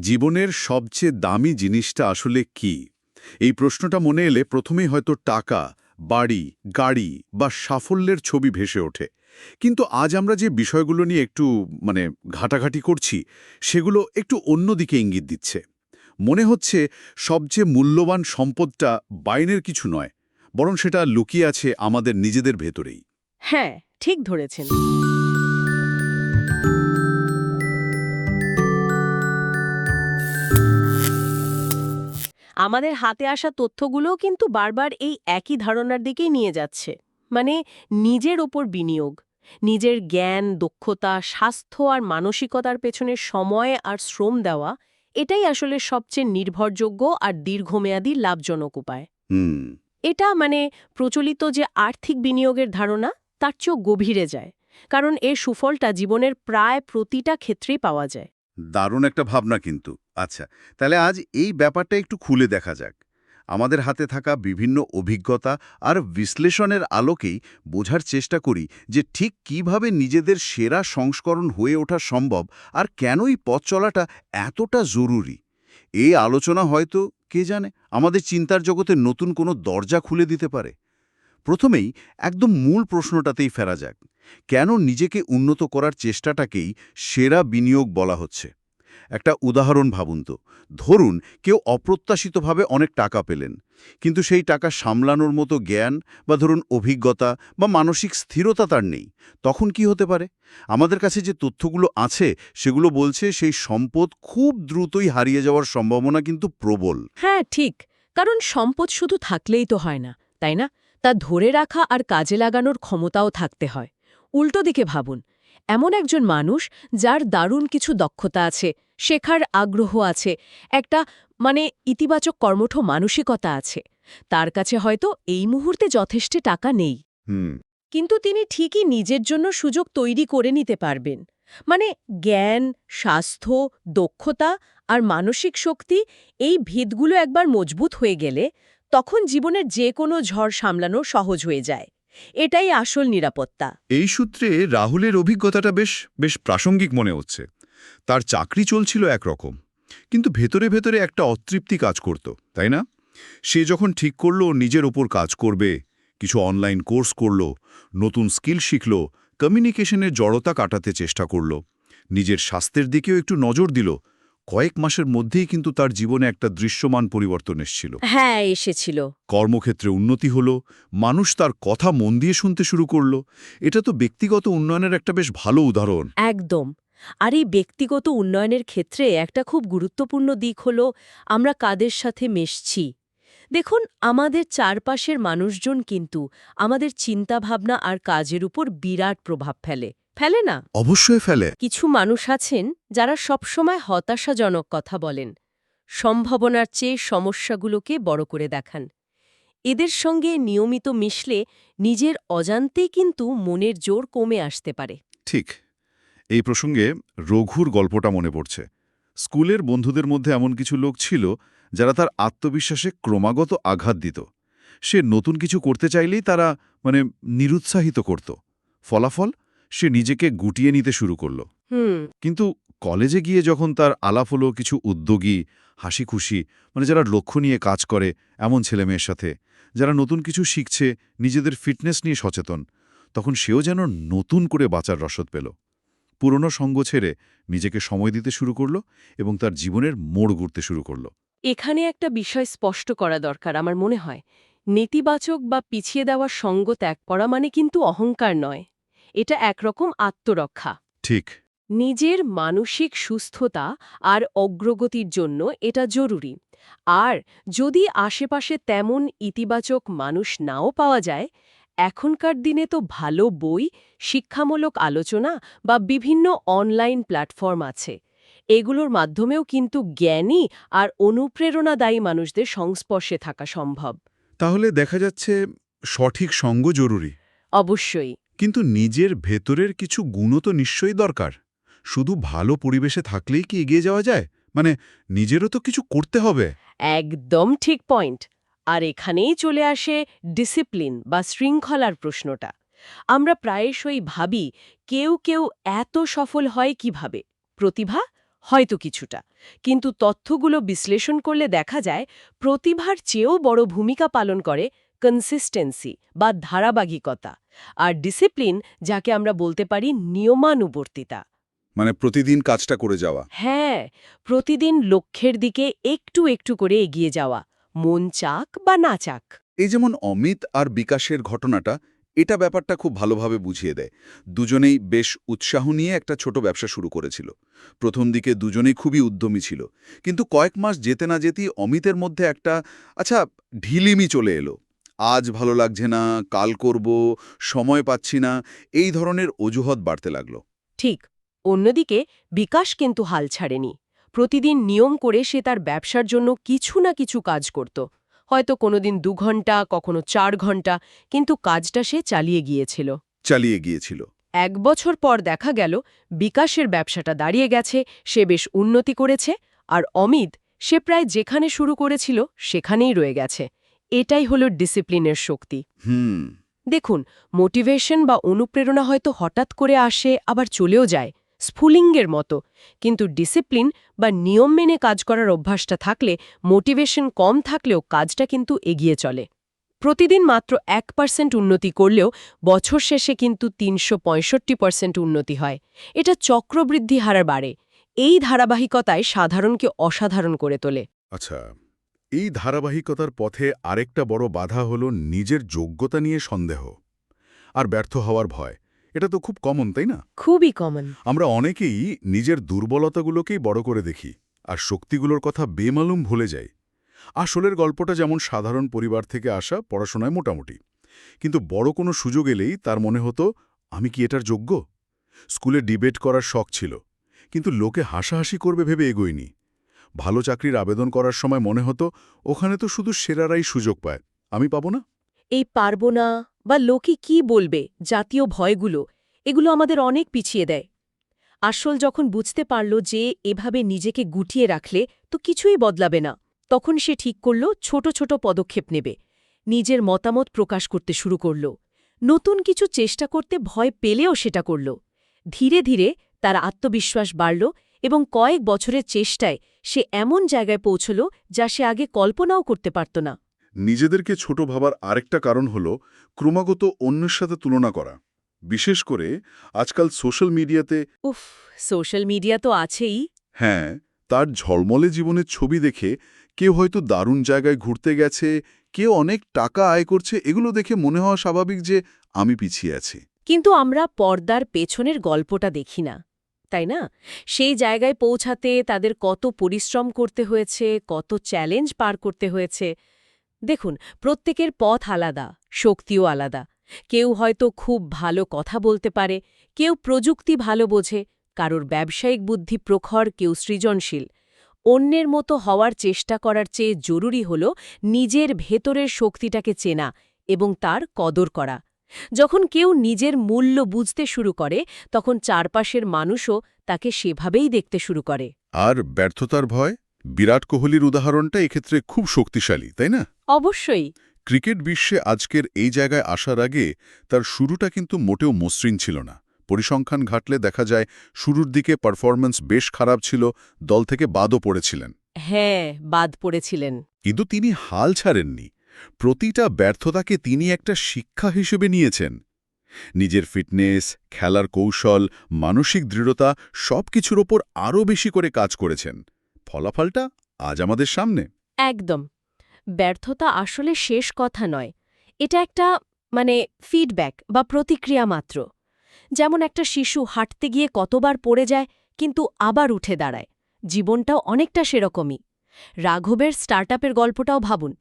জীবনের সবচেয়ে দামি জিনিসটা আসলে কি? এই প্রশ্নটা মনে এলে প্রথমেই হয়তো টাকা, বাড়ি, গাড়ি বা সাফল্যের ছবি ভেসে ওঠে। কিন্তু আজ আমরা যে বিষয়গুলো নিয়ে একটু মানে ঘাটাঘাটি করছি, সেগুলো একটু অন্যদিকে ইঙ্গিত দিচ্ছে। মনে হচ্ছে সবচেয়ে মূল্যবান সম্পদটা বাইনের কিছু নয়, বরং সেটা লুকিয়ে আছে আমাদের নিজেদের ভেতরেই। হ্যাঁ ঠিক ধরেছেন। আমাদের হাতে আসা তথ্যগুলোও কিন্তু বারবার এই একই ধারণার দিকেই নিয়ে যাচ্ছে। মানে নিজের ওপর বিনিয়োগ নিজের জ্ঞান দক্ষতা স্বাস্থ্য আর মানসিকতার পেছনে সময় আর শ্রম দেওয়া এটাই আসলে সবচেয়ে নির্ভরযোগ্য আর দীর্ঘমেয়াদী লাভজনক উপায়। এটা মানে প্রচলিত যে আর্থিক বিনিয়োগের ধারণা তার চেয়েও গভীরে যায় কারণ এর সুফলটা জীবনের প্রায় প্রতিটা ক্ষেত্রেই পাওয়া যায়। দারুণ একটা ভাবনা কিন্তু। আচ্ছা তাহলে আজ এই ব্যাপারটা একটু খুলে দেখা যাক। আমাদের হাতে থাকা বিভিন্ন অভিজ্ঞতা আর বিশ্লেষণের আলোকেই বোঝার চেষ্টা করি যে ঠিক কীভাবে নিজেদের সেরা সংস্করণ হয়ে ওঠা সম্ভব আর কেনই পথ চলাটা এতটা জরুরি। এই আলোচনা হয়তো, কে জানে, আমাদের চিন্তার জগতে নতুন কোনো দরজা খুলে দিতে পারে। প্রথমেই একদম মূল প্রশ্নটাতেই ফেরা যাক, কেন নিজেকে উন্নত করার চেষ্টাটাকেই সেরা বিনিয়োগ বলা হচ্ছে? একটা উদাহরণ ভাবুন তো, ধরুন কেউ অপ্রত্যাশিতভাবে অনেক টাকা পেলেন, কিন্তু সেই টাকা সামলানোর মতো জ্ঞান বা ধরুন অভিজ্ঞতা বা মানসিক স্থিরতা তার নেই, তখন কি হতে পারে? আমাদের কাছে যে তথ্যগুলো আছে, সেগুলো বলছে সেই সম্পদ খুব দ্রুতই হারিয়ে যাওয়ার সম্ভাবনা কিন্তু প্রবল। হ্যাঁ ঠিক, কারণ সম্পদ শুধু থাকলেই তো হয় না, তাই না? তা ধরে রাখা আর কাজে লাগানোর ক্ষমতাও থাকতে হয়। উল্টো দিকে ভাবুন এমন একজন মানুষ যার দারুণ কিছু দক্ষতা আছে শেখার আগ্রহ আছে একটা মানে ইতিবাচক কর্মঠ মানসিকতা আছে। তার কাছে হয়তো এই মুহূর্তে যথেষ্ট টাকা নেই। কিন্তু তিনি ঠিকই নিজের জন্য সুযোগ তৈরি করে নিতে পারবেন। মানে জ্ঞান স্বাস্থ্য দক্ষতা আর মানসিক শক্তি এই ভিতগুলো একবার মজবুত হয়ে গেলে তখন জীবনের যে কোনো ঝড় সামলানো সহজ হয়ে যায়। এটাই আসল নিরাপত্তা। এই সূত্রে রাহুলের অভিজ্ঞতাটা বেশ বেশ প্রাসঙ্গিক মনে হচ্ছে। তার চাকরি চলছিল একরকম, কিন্তু ভেতরে ভেতরে একটা অতৃপ্তি কাজ করত, তাই না? সে যখন ঠিক করল, নিজের ওপর কাজ করবে, কিছু অনলাইন কোর্স করল, নতুন স্কিল শিখল কমিউনিকেশনের জড়তা কাটাতে চেষ্টা করল, নিজের স্বাস্থ্যের দিকেও একটু নজর দিল কয়েক মাসের মধ্যেই কিন্তু তার জীবনে একটা দৃশ্যমান পরিবর্তন এসেছিল। হ্যাঁ এসেছিল। কর্মক্ষেত্রে উন্নতি হলো মানুষ তার কথা মন দিয়ে শুনতে শুরু করল। এটা তো ব্যক্তিগত উন্নয়নের একটা বেশ ভালো উদাহরণ। একদম। আর এই ব্যক্তিগত উন্নয়নের ক্ষেত্রে একটা খুব গুরুত্বপূর্ণ দিক হল আমরা কাদের সাথে মেশছি? দেখুন আমাদের চারপাশের মানুষজন কিন্তু আমাদের চিন্তাভাবনা আর কাজের উপর বিরাট প্রভাব ফেলে। ফেলে না? অবশ্যই ফেলে। কিছু মানুষ আছেন যারা সবসময় হতাশাজনক কথা বলেন সম্ভাবনার চেয়ে সমস্যাগুলোকে বড় করে দেখান। এদের সঙ্গে নিয়মিত মিশলে নিজের অজান্তেই কিন্তু মনের জোর কমে আসতে পারে। ঠিক। এই প্রসঙ্গে রঘুর গল্পটা মনে পড়ছে। স্কুলের বন্ধুদের মধ্যে এমন কিছু লোক ছিল যারা তার আত্মবিশ্বাসে ক্রমাগত আঘাত দিত। সে নতুন কিছু করতে চাইলেই তারা মানে নিরুৎসাহিত করত। ফলাফল? সে নিজেকে গুটিয়ে নিতে শুরু করল। কিন্তু কলেজে গিয়ে যখন তার আলাপ হলো কিছু উদ্যোগী হাসি খুশি মানে যারা লক্ষ্য নিয়ে কাজ করে এমন ছেলেমেয়ের সাথে যারা নতুন কিছু শিখছে নিজেদের ফিটনেস নিয়ে সচেতন তখন সেও যেন নতুন করে বাঁচার রসদ পেল। পুরনো সঙ্গ ছেড়ে নিজেকে সময় দিতে শুরু করল এবং তার জীবনের মোড় ঘুরতে শুরু করল। এখানে একটা বিষয় স্পষ্ট করা দরকার আমার মনে হয়। নেতিবাচক বা পিছিয়ে দেওয়ার সঙ্গ ত্যাগ করা মানে কিন্তু অহংকার নয়। এটা একরকম আত্মরক্ষা। ঠিক। নিজের মানসিক সুস্থতা আর অগ্রগতির জন্য এটা জরুরি। আর যদি আশেপাশে তেমন ইতিবাচক মানুষ নাও পাওয়া যায় এখনকার দিনে তো ভালো বই শিক্ষামূলক আলোচনা বা বিভিন্ন অনলাইন প্ল্যাটফর্ম আছে। এগুলোর মাধ্যমেও কিন্তু জ্ঞানী আর অনুপ্রেরণাদায়ী মানুষদের সংস্পর্শে থাকা সম্ভব। তাহলে দেখা যাচ্ছে সঠিক সঙ্গ জরুরি। অবশ্যই। কিন্তু নিজের ভেতরের কিছু গুণও তো নিশ্চয়ই দরকার। শুধু ভালো পরিবেশে থাকলেই কি এগিয়ে যাওয়া যায়? মানে নিজেরও তো কিছু করতে হবে। একদম ঠিক পয়েন্ট। আর এখানেই চলে আসে ডিসিপ্লিন বা শৃঙ্খলার প্রশ্নটা। আমরা প্রায়শই ভাবি, কেউ কেউ এত সফল হয় কীভাবে? প্রতিভা? হয়তো কিছুটা। কিন্তু তথ্যগুলো বিশ্লেষণ করলে দেখা যায়, প্রতিভার চেয়েও বড় ভূমিকা পালন করে কনসিস্টেন্সি বা ধারাবাহিকতা আর ডিসিপ্লিন যাকে আমরা বলতে পারি নিয়মানুবর্তিতা। মানে প্রতিদিন কাজটা করে যাওয়া। হ্যাঁ প্রতিদিন লক্ষ্যের দিকে একটু একটু করে এগিয়ে যাওয়া মন চাক বা না চাক। এই যেমন অমিত আর বিকাশের ঘটনাটা এটা ব্যাপারটা খুব ভালোভাবে বুঝিয়ে দেয়। দুজনেই বেশ উৎসাহ নিয়ে একটা ছোট ব্যবসা শুরু করেছিল। প্রথম দিকে দুজনেই খুবই উদ্যমী ছিল। কিন্তু কয়েক মাস যেতে না যেতেই অমিতের মধ্যে একটা আচ্ছা ঢিলিমি চলে এলো। আজ ভালো লাগছে না কাল করব সময় পাচ্ছি না এই ধরনের অজুহাত বাড়তে লাগল। ঠিক অন্যদিকে বিকাশ কিন্তু হাল ছাড়েনি। প্রতিদিন নিয়ম করে সে তার ব্যবসার জন্য কিছু না কিছু কাজ করত। হয়তো কোনোদিন দু ঘণ্টা কখনো চার ঘণ্টা কিন্তু কাজটা সে চালিয়ে গিয়েছিল। চালিয়ে গিয়েছিল। এক বছর পর দেখা গেল বিকাশের ব্যবসাটা দাঁড়িয়ে গেছে সে বেশ উন্নতি করেছে আর অমিত সে প্রায় যেখানে শুরু করেছিল সেখানেই রয়ে গেছে। এটাই হলো ডিসিপ্লিনের শক্তি। হুম। দেখুন মোটিভেশন বা অনুপ্রেরণা হয়তো হঠাৎ করে আসে আবার চলেও যায় স্ফুলিঙ্গের মতো। কিন্তু ডিসিপ্লিন বা নিয়ম মেনে কাজ করার অভ্যাসটা থাকলে মোটিভেশন কম থাকলেও কাজটা কিন্তু এগিয়ে চলে। প্রতিদিন মাত্র এক পার্সেন্ট উন্নতি করলেও বছর শেষে কিন্তু তিনশো পঁয়ষট্টি পার্সেন্ট উন্নতি হয়। এটা চক্রবৃদ্ধি হারে বাড়ে। এই ধারাবাহিকতায় সাধারণকে অসাধারণ করে তোলে। আচ্ছা। এই ধারাবাহিকতার পথে আরেকটা বড় বাধা হল নিজের যোগ্যতা নিয়ে সন্দেহ আর ব্যর্থ হওয়ার ভয়। এটা তো খুব কমন তাই না? খুবই কমন আমরা অনেকেই নিজের দুর্বলতাগুলোকেই বড় করে দেখি আর শক্তিগুলোর কথা বেমালুম ভুলে যাই। আসলের গল্পটা যেমন সাধারণ পরিবার থেকে আসা পড়াশোনায় মোটামুটি। কিন্তু বড় কোনো সুযোগ এলেই তার মনে হতো আমি কি এটার যোগ্য? স্কুলে ডিবেট করার শখ ছিল কিন্তু লোকে হাসাহাসি করবে ভেবে এগোয়নি। ভালো চাকরির আবেদন করার সময় মনে হতো, ওখানে তো শুধু সেরারাই সুযোগ পায়। আমি পাবো না? এই পারব না, বা লোকে কি বলবে, জাতীয় ভয়গুলো, এগুলো আমাদের অনেক পিছিয়ে দেয়। আসল যখন বুঝতে পারল যে এভাবে নিজেকে গুটিয়ে রাখলে তো কিছুই বদলাবে না, তখন সে ঠিক করল, ছোট ছোট পদক্ষেপ নেবে। নিজের মতামত প্রকাশ করতে শুরু করল। নতুন কিছু চেষ্টা করতে ভয় পেলেও সেটা করল। ধীরে ধীরে তার আত্মবিশ্বাস বাড়ল এবং কয়েক বছরের চেষ্টায় সে এমন জায়গায় পৌঁছল যা সে আগে কল্পনাও করতে পারত না। নিজেদেরকে ছোট ভাবার আরেকটা কারণ হল ক্রমাগত অন্যের সাথে তুলনা করা। বিশেষ করে আজকাল সোশ্যাল মিডিয়াতে উফ সোশ্যাল মিডিয়া তো আছেই। হ্যাঁ তার ঝলমলে জীবনের ছবি দেখে কেউ হয়তো দারুণ জায়গায় ঘুরতে গেছে কেউ অনেক টাকা আয় করছে এগুলো দেখে মনে হওয়া স্বাভাবিক যে আমি পিছিয়ে আছি। কিন্তু আমরা পর্দার পেছনের গল্পটা দেখি না। তাই না? সেই জায়গায় পৌঁছাতে তাদের কত পরিশ্রম করতে হয়েছে, কত চ্যালেঞ্জ পার করতে হয়েছে। দেখুন, প্রত্যেকের পথ আলাদা, শক্তিও আলাদা। কেউ হয়তো খুব ভালো কথা বলতে পারে, কেউ প্রযুক্তি ভালো বোঝে, কারোর ব্যবসায়িক বুদ্ধি প্রখর, কেউ সৃজনশীল। অন্যের মতো হওয়ার চেষ্টা করার চেয়ে জরুরি হল নিজের ভেতরের শক্তিটাকে চেনা এবং তার কদর করা। যখন কেউ নিজের মূল্য বুঝতে শুরু করে তখন চারপাশের মানুষও তাকে সেভাবেই দেখতে শুরু করে। আর ব্যর্থতার ভয়? বিরাট কোহলির উদাহরণটা এক্ষেত্রে খুব শক্তিশালী তাই না? অবশ্যই। ক্রিকেট বিশ্বে আজকের এই জায়গায় আসার আগে তার শুরুটা কিন্তু মোটেও মসৃণ ছিল না। পরিসংখ্যান ঘাটলে দেখা যায় শুরুর দিকে পারফরম্যান্স বেশ খারাপ ছিল দল থেকে বাদও পড়েছিলেন। হ্যাঁ বাদ পড়েছিলেন। কিন্তু তিনি হাল ছাড়েননি। প্রতিটা ব্যর্থতাকে তিনি একটা শিক্ষা হিসেবে নিয়েছেন। নিজের ফিটনেস, খেলার কৌশল, মানসিক দৃঢ়তা সব কিছুর ওপর আরও বেশি করে কাজ করেছেন। ফলাফলটা আজ আমাদের সামনে। একদম। ব্যর্থতা আসলে শেষ কথা নয়। এটা একটা মানে ফিডব্যাক বা প্রতিক্রিয়া মাত্র। যেমন একটা শিশু হাঁটতে গিয়ে কতবার পড়ে যায়, কিন্তু আবার উঠে দাঁড়ায়। জীবনটাও অনেকটা সেরকমই। রাঘবের স্টার্টআপের গল্পটাও ভাবুন।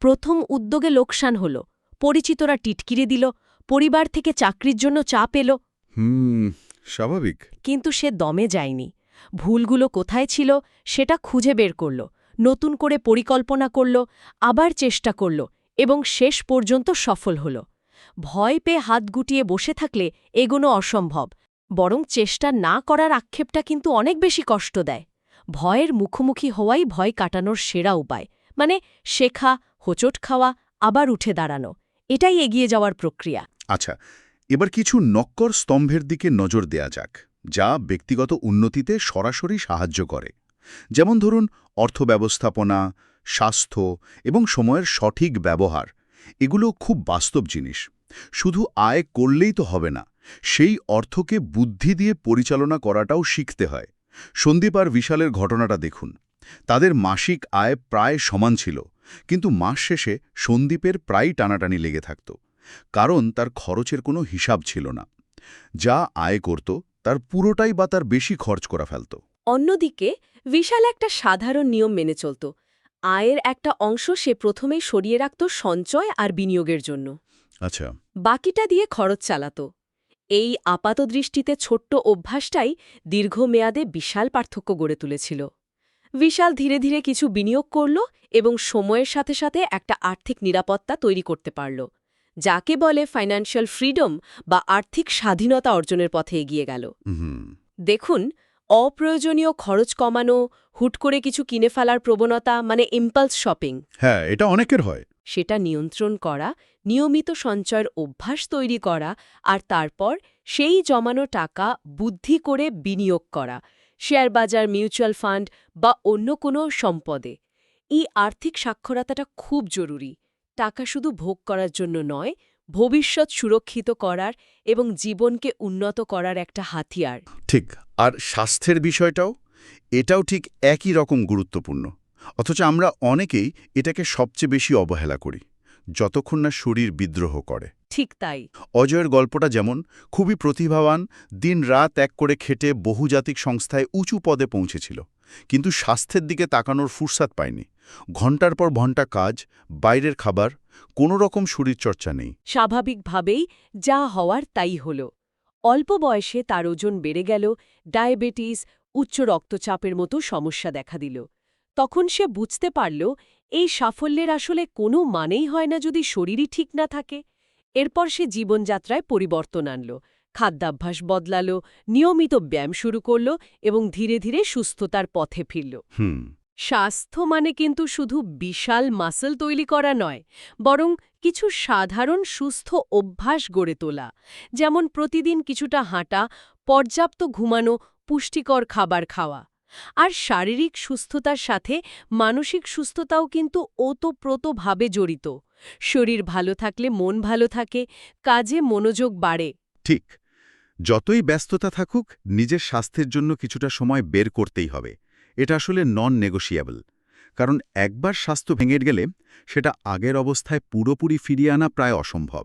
প্রথম উদ্যোগে লোকসান হল। পরিচিতরা টিটকিরি দিল পরিবার থেকে চাকরির জন্য চাপ এলো হুম স্বাভাবিক। কিন্তু সে দমে যায়নি। ভুলগুলো কোথায় ছিল সেটা খুঁজে বের করল নতুন করে পরিকল্পনা করল আবার চেষ্টা করল এবং শেষ পর্যন্ত সফল হল। ভয় পেয়ে হাত গুটিয়ে বসে থাকলে এগোনো অসম্ভব বরং চেষ্টা না করার আক্ষেপটা কিন্তু অনেক বেশি কষ্ট দেয়। ভয়ের মুখোমুখি হওয়াই ভয় কাটানোর সেরা উপায়। মানে শেখা, হোচট খাওয়া, আবার উঠে দাঁড়ানো, এটাই এগিয়ে যাওয়ার প্রক্রিয়া। আচ্ছা এবার কিছু নক্কর স্তম্ভের দিকে নজর দেয়া যাক, যা ব্যক্তিগত উন্নতিতে সরাসরি সাহায্য করে। যেমন ধরুন অর্থ ব্যবস্থাপনা স্বাস্থ্য এবং সময়ের সঠিক ব্যবহার, এগুলো খুব বাস্তব জিনিস। শুধু আয় করলেই তো হবে না, সেই অর্থকে বুদ্ধি দিয়ে পরিচালনা করাটাও শিখতে হয়। সন্দীপ আর বিশালের ঘটনাটা দেখুন। তাদের মাসিক আয় প্রায় সমান ছিল কিন্তু মাস শেষে সন্দীপের প্রায় টানাটানি লেগে থাকত কারণ তার খরচের কোনো হিসাব ছিল না। যা আয় করত তার পুরোটাই বা তার বেশি খরচ করা ফেলত। অন্যদিকে বিশাল একটা সাধারণ নিয়ম মেনে চলত। আয়ের একটা অংশ সে প্রথমেই সরিয়ে রাখত সঞ্চয় আর বিনিয়োগের জন্য। আচ্ছা। বাকিটা দিয়ে খরচ চালাত। এই আপাতদৃষ্টিতে ছোট্ট অভ্যাসটাই দীর্ঘমেয়াদে বিশাল পার্থক্য গড়ে তুলেছিল। বিশাল ধীরে ধীরে কিছু বিনিয়োগ করল এবং সময়ের সাথে সাথে একটা আর্থিক নিরাপত্তা তৈরি করতে পারল যাকে বলে ফাইন্যান্সিয়াল ফ্রিডম বা আর্থিক স্বাধীনতা অর্জনের পথে এগিয়ে গেল। দেখুন অপ্রয়োজনীয় খরচ কমানো হুট করে কিছু কিনে ফেলার প্রবণতা মানে ইম্পালস শপিং হ্যাঁ এটা অনেকের হয়। সেটা নিয়ন্ত্রণ করা নিয়মিত সঞ্চয়ের অভ্যাস তৈরি করা আর তারপর সেই জমানো টাকা বুদ্ধি করে বিনিয়োগ করা শেয়ার বাজার মিউচুয়াল ফান্ড বা অন্য কোনো সম্পদে। এই আর্থিক সাক্ষরতাটা খুব জরুরি। টাকা শুধু ভোগ করার জন্য নয়, ভবিষ্যৎ সুরক্ষিত করার এবং জীবনকে উন্নত করার একটা হাতিয়ার। ঠিক, আর স্বাস্থ্যের বিষয়টাও, এটাও ঠিক একই রকম গুরুত্বপূর্ণ। অথচ আমরা অনেকেই এটাকে সবচেয়ে বেশি অবহেলা করি। যতক্ষণ না শরীর বিদ্রোহ করে। ঠিক তাই। অজয়ের গল্পটা যেমন খুবই প্রতিভাবান দিন রাত এক করে খেটে বহুজাতিক সংস্থায় উঁচু পদে পৌঁছেছিল কিন্তু স্বাস্থ্যের দিকে তাকানোর ফুরসাত পায়নি। ঘণ্টার পর ঘণ্টা কাজ বাইরের খাবার কোনো রকম শরীরচর্চা নেই। স্বাভাবিকভাবেই যা হওয়ার তাই হল। অল্প বয়সে তার ওজন বেড়ে গেল ডায়াবেটিস উচ্চ রক্তচাপের মতো সমস্যা দেখা দিল। তখন সে বুঝতে পারল এই সাফল্যের আসলে কোনো মানেই হয় না যদি শরীরই ঠিক না থাকে। এরপর সে জীবনযাত্রায় পরিবর্তন আনল খাদ্যাভ্যাস বদলাল নিয়মিত ব্যায়াম শুরু করল এবং ধীরে ধীরে সুস্থতার পথে ফিরল। স্বাস্থ্য মানে কিন্তু শুধু বিশাল মাসল তৈরি করা নয় বরং কিছু সাধারণ সুস্থ অভ্যাস গড়ে তোলা। যেমন প্রতিদিন কিছুটা হাঁটা পর্যাপ্ত ঘুমানো পুষ্টিকর খাবার খাওয়া। আর শারীরিক সুস্থতার সাথে মানসিক সুস্থতাও কিন্তু ওতপ্রোতভাবে জড়িত। শরীর ভালো থাকলে মন ভালো থাকে কাজে মনোযোগ বাড়ে। ঠিক যতই ব্যস্ততা থাকুক নিজের স্বাস্থ্যের জন্য কিছুটা সময় বের করতেই হবে। এটা আসলে নন নেগোশিয়েবল কারণ একবার স্বাস্থ্য ভেঙে গেলে সেটা আগের অবস্থায় পুরোপুরি ফিরিয়ে আনা প্রায় অসম্ভব।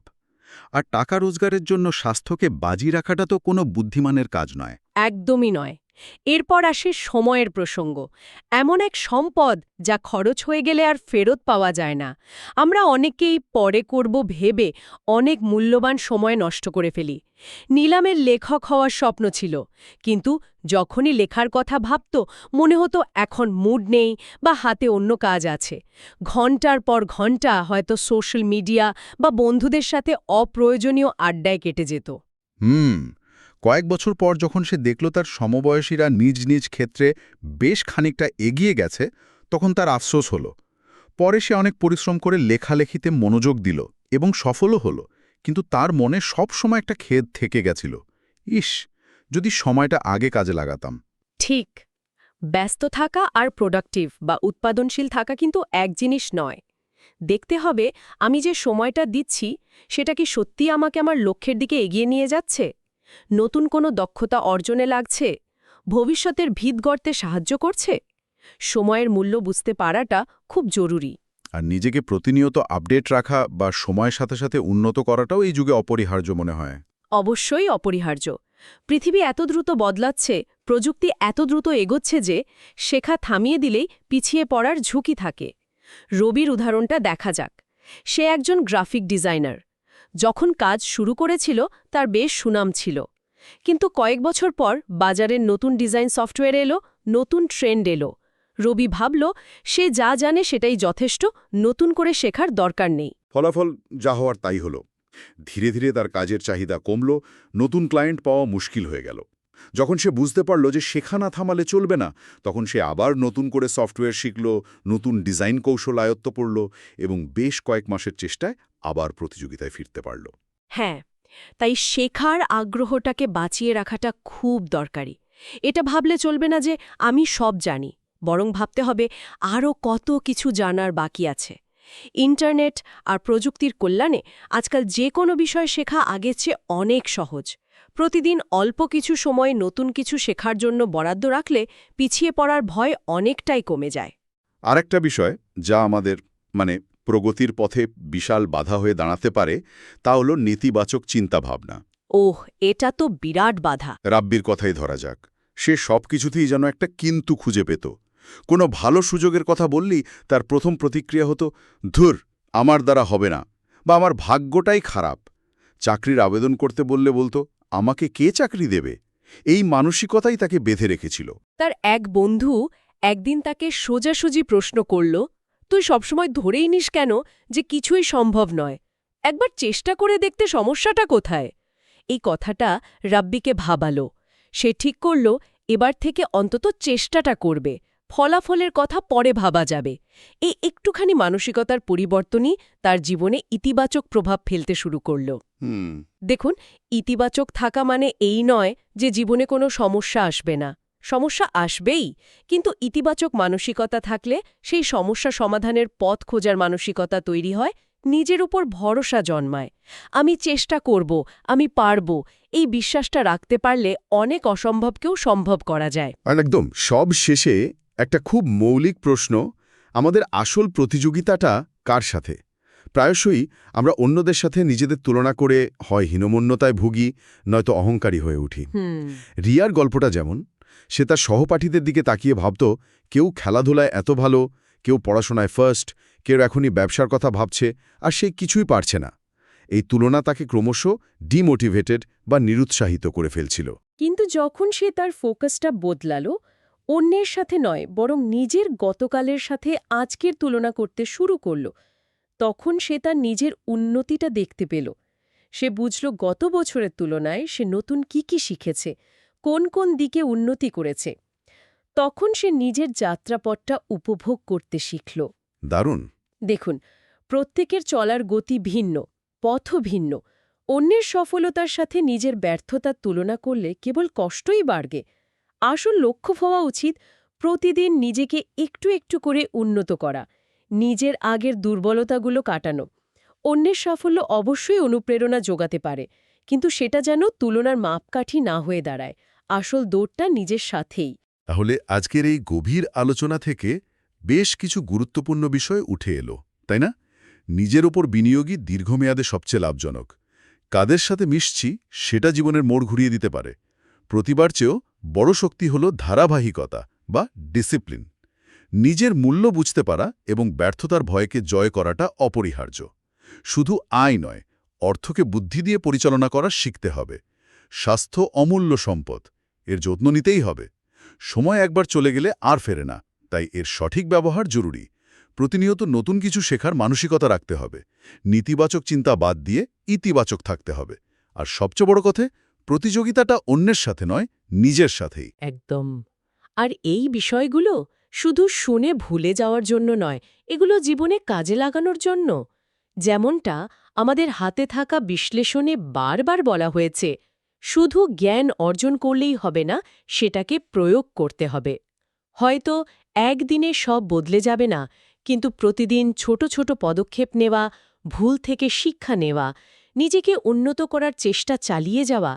আর টাকা রোজগারের জন্য স্বাস্থ্যকে বাজি রাখাটা তো কোনো বুদ্ধিমানের কাজ নয়। একদমই নয়। এরপর আসে সময়ের প্রসঙ্গ। এমন এক সম্পদ যা খরচ হয়ে গেলে আর ফেরত পাওয়া যায় না। আমরা অনেকেই পরে করব ভেবে অনেক মূল্যবান সময় নষ্ট করে ফেলি। নিলামের লেখক হওয়ার স্বপ্ন ছিল, কিন্তু যখনই লেখার কথা ভাবত, মনে হতো এখন মুড নেই বা হাতে অন্য কাজ আছে। ঘণ্টার পর ঘণ্টা হয়তো সোশ্যাল মিডিয়া বা বন্ধুদের সাথে অপ্রয়োজনীয় আড্ডায় কেটে যেত। হুম কয়েক বছর পর যখন সে দেখল তার সমবয়সীরা নিজ নিজ ক্ষেত্রে বেশ খানিকটা এগিয়ে গেছে, তখন তার আফসোস হলো। পরে সে অনেক পরিশ্রম করে লেখালেখিতে মনোযোগ দিল এবং সফলও হলো, কিন্তু তার মনে সব সময় একটা খেদ থেকে গেছিল। ইস, যদি সময়টা আগে কাজে লাগাতাম। ঠিক। ব্যস্ত থাকা আর প্রোডাক্টিভ বা উৎপাদনশীল থাকা কিন্তু এক জিনিস নয়। দেখতে হবে আমি যে সময়টা দিচ্ছি, সেটা কি সত্যি আমাকে আমার লক্ষ্যের দিকে এগিয়ে নিয়ে যাচ্ছে? নতুন কোনো দক্ষতা অর্জনে লাগছে? ভবিষ্যতের ভিত গড়তে সাহায্য করছে? সময়ের মূল্য বুঝতে পারাটা খুব জরুরি। আর নিজেকে প্রতিনিয়ত আপডেট রাখা বা সময়ের সাথে সাথে উন্নত করাটাও এই যুগে অপরিহার্য মনে হয়। অবশ্যই অপরিহার্য। পৃথিবী এত দ্রুত বদলাচ্ছে প্রযুক্তি এত দ্রুত এগোচ্ছে যে শেখা থামিয়ে দিলেই পিছিয়ে পড়ার ঝুঁকি থাকে। রবির উদাহরণটা দেখা যাক। সে একজন গ্রাফিক ডিজাইনার। যখন কাজ শুরু করেছিল, তার বেশ সুনাম ছিল। কিন্তু কয়েক বছর পর বাজারের নতুন ডিজাইন সফটওয়্যার এলো, নতুন ট্রেন্ড এলো। রবি ভাবল, সে যা জানে সেটাই যথেষ্ট, নতুন করে শেখার দরকার নেই। ফলাফল যা হওয়ার তাই হলো। ধীরে ধীরে তার কাজের চাহিদা কমল, নতুন ক্লায়েন্ট পাওয়া মুশকিল হয়ে গেল। যখন সে বুঝতে পারল যে শেখা না থামালে চলবে না, তখন সে আবার নতুন করে সফটওয়্যার শিখল, নতুন ডিজাইন কৌশল আয়ত্ত পড়ল এবং বেশ কয়েক মাসের চেষ্টায় আবার প্রতিযোগিতায় ফিরতে পারল। হ্যাঁ তাই শেখার আগ্রহটাকে বাঁচিয়ে রাখাটা খুব দরকারি। এটা ভাবলে চলবে না যে আমি সব জানি, বরং ভাবতে হবে আরও কত কিছু জানার বাকি আছে। ইন্টারনেট আর প্রযুক্তির কল্যাণে আজকাল যে কোনো বিষয় শেখা আগের চেয়ে অনেক সহজ। প্রতিদিন অল্প কিছু সময় নতুন কিছু শেখার জন্য বরাদ্দ রাখলে পিছিয়ে পড়ার ভয় অনেকটাই কমে যায়। আরেকটা বিষয় যা আমাদের মানে প্রগতির পথে বিশাল বাধা হয়ে দাঁড়াতে পারে তা হল নেতিবাচক চিন্তাভাবনা। ওহ এটা তো বিরাট বাধা। রাব্বির কথাই ধরা যাক। সে সব কিছুতেই যেন একটা কিন্তু খুঁজে পেত। কোনো ভালো সুযোগের কথা বললি তার প্রথম প্রতিক্রিয়া হতো ধুর আমার দ্বারা হবে না বা আমার ভাগ্যটাই খারাপ। চাকরির আবেদন করতে বললে বলতো আমাকে কে চাকরি দেবে? এই মানসিকতাই তাকে বেঁধে রেখেছিল। তার এক বন্ধু একদিন তাকে সোজাসুজি প্রশ্ন করল, তুই সবসময় ধরেই নিস কেন যে কিছুই সম্ভব নয়? একবার চেষ্টা করে দেখতে সমস্যাটা কোথায়? এই কথাটা রাব্বিকে ভাবালো। সে ঠিক করল, এবার থেকে অন্তত চেষ্টাটা করবে। ফলাফলের কথা পরে ভাবা যাবে। এই একটুখানি মানসিকতার পরিবর্তনই তার জীবনে ইতিবাচক প্রভাব ফেলতে শুরু করল। দেখুন ইতিবাচক থাকা মানে এই নয় যে জীবনে কোনো সমস্যা আসবে না। সমস্যা আসবেই কিন্তু ইতিবাচক মানসিকতা থাকলে সেই সমস্যা সমাধানের পথ খোঁজার মানসিকতা তৈরি হয় নিজের উপর ভরসা জন্মায়। আমি চেষ্টা করব আমি পারব এই বিশ্বাসটা রাখতে পারলে অনেক অসম্ভবকেও সম্ভব করা যায়। আর একদম সব শেষে একটা খুব মৌলিক প্রশ্ন আমাদের আসল প্রতিযোগিতাটা কার সাথে? প্রায়শই আমরা অন্যদের সাথে নিজেদের তুলনা করে হয় হীনমন্যতায় ভুগি নয়তো অহংকারী হয়ে উঠি। রিয়ার গল্পটা যেমন সে তার সহপাঠীদের দিকে তাকিয়ে ভাবত কেউ খেলাধুলায় এত ভালো কেউ পড়াশোনায় ফার্স্ট কেউ এখনই ব্যবসার কথা ভাবছে আর সে কিছুই পারছে না। এই তুলনা তাকে ক্রমশ ডিমোটিভেটেড বা নিরুৎসাহিত করে ফেলছিল। কিন্তু যখন সে তার ফোকাসটা বদলালো অন্যের সাথে নয় বরং নিজের গতকালের সাথে আজকের তুলনা করতে শুরু করল। তখন সে তার নিজের উন্নতিটা দেখতে পেল। সে বুঝল গত বছরের তুলনায় সে নতুন কি কি শিখেছে কোন কোন দিকে উন্নতি করেছে। তখন সে নিজের যাত্রাপথটা উপভোগ করতে শিখল। দারুণ। দেখুন প্রত্যেকের চলার গতি ভিন্ন পথও ভিন্ন। অন্যের সফলতার সাথে নিজের ব্যর্থতার তুলনা করলে কেবল কষ্টই বাড়বে। আসল লক্ষ্য হওয়া উচিত প্রতিদিন নিজেকে একটু একটু করে উন্নত করা, নিজের আগের দুর্বলতাগুলো কাটানো। অন্যের সাফল্য অবশ্যই অনুপ্রেরণা যোগাতে পারে, কিন্তু সেটা যেন তুলনার মাপকাঠি না হয়ে দাঁড়ায়, আসল দৌড়টা নিজের সাথেই। তাহলে আজকের এই গভীর আলোচনা থেকে বেশ কিছু গুরুত্বপূর্ণ বিষয় উঠে এলো, তাই না? নিজের ওপর বিনিয়োগই দীর্ঘমেয়াদে সবচেয়ে লাভজনক। কাদের সাথে মিশছি সেটা জীবনের মোড় ঘুরিয়ে দিতে পারে। প্রতিবার চেয়েও বড় শক্তি হল ধারাবাহিকতা বা ডিসিপ্লিন নিজের মূল্য বুঝতে পারা এবং ব্যর্থতার ভয়কে জয় করাটা অপরিহার্য। শুধু আয় নয়, অর্থকে বুদ্ধি দিয়ে পরিচালনা করা শিখতে হবে। স্বাস্থ্য অমূল্য সম্পদ, এর যত্ন নিতেই হবে। সময় একবার চলে গেলে আর ফেরে না, তাই এর সঠিক ব্যবহার জরুরি। প্রতিনিয়ত নতুন কিছু শেখার মানসিকতা রাখতে হবে। নেতিবাচক চিন্তা বাদ দিয়ে ইতিবাচক থাকতে হবে। আর সবচেয়ে বড় কথা, প্রতিযোগিতাটা অন্যের সাথে নয় নিজের সাথেই। একদম। আর এই বিষয়গুলো শুধু শুনে ভুলে যাওয়ার জন্য নয়, এগুলো জীবনে কাজে লাগানোর জন্য। যেমনটা আমাদের হাতে থাকা বিশ্লেষণে বারবার বলা হয়েছে, শুধু জ্ঞান অর্জন করলেই হবে না, সেটাকে প্রয়োগ করতে হবে। হয়তো একদিনে সব বদলে যাবে না, কিন্তু প্রতিদিন ছোট ছোট পদক্ষেপ নেওয়া, ভুল থেকে শিক্ষা নেওয়া, নিজেকে উন্নত করার চেষ্টা চালিয়ে যাওয়া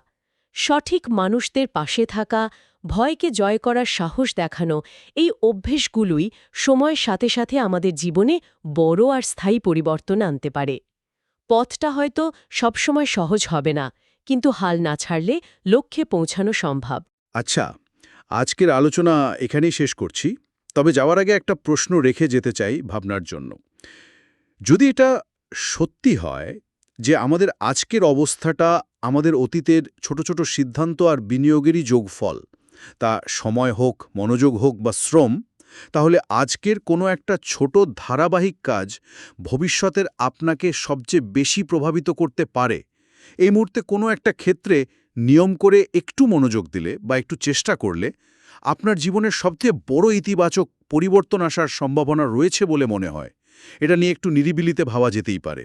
সঠিক মানুষদের পাশে থাকা, ভয়কে জয় করার সাহস দেখানো এই অভ্যেসগুলোই সময়ের সাথে সাথে আমাদের জীবনে বড় আর স্থায়ী পরিবর্তন আনতে পারে। পথটা হয়তো সবসময় সহজ হবে না, কিন্তু হাল না ছাড়লে লক্ষ্যে পৌঁছানো সম্ভব। আচ্ছা আজকের আলোচনা এখানেই শেষ করছি, তবে যাওয়ার আগে একটা প্রশ্ন রেখে যেতে চাই ভাবনার জন্য। যদি এটা সত্যি হয় যে আমাদের আজকের অবস্থাটা আমাদের অতীতের ছোট ছোট সিদ্ধান্ত আর বিনিয়োগেরই যোগফল। তা সময় হোক, মনোযোগ হোক বা শ্রম, তাহলে আজকের কোনো একটা ছোট ধারাবাহিক কাজ ভবিষ্যতের আপনাকে সবচেয়ে বেশি প্রভাবিত করতে পারে। এই মুহূর্তে কোনো একটা ক্ষেত্রে নিয়ম করে একটু মনোযোগ দিলে বা একটু চেষ্টা করলে আপনার জীবনের সবচেয়ে বড় ইতিবাচক পরিবর্তন আসার সম্ভাবনা রয়েছে বলে মনে হয়। এটা নিয়ে একটু নিরিবিলিতে ভাবা যেতেই পারে।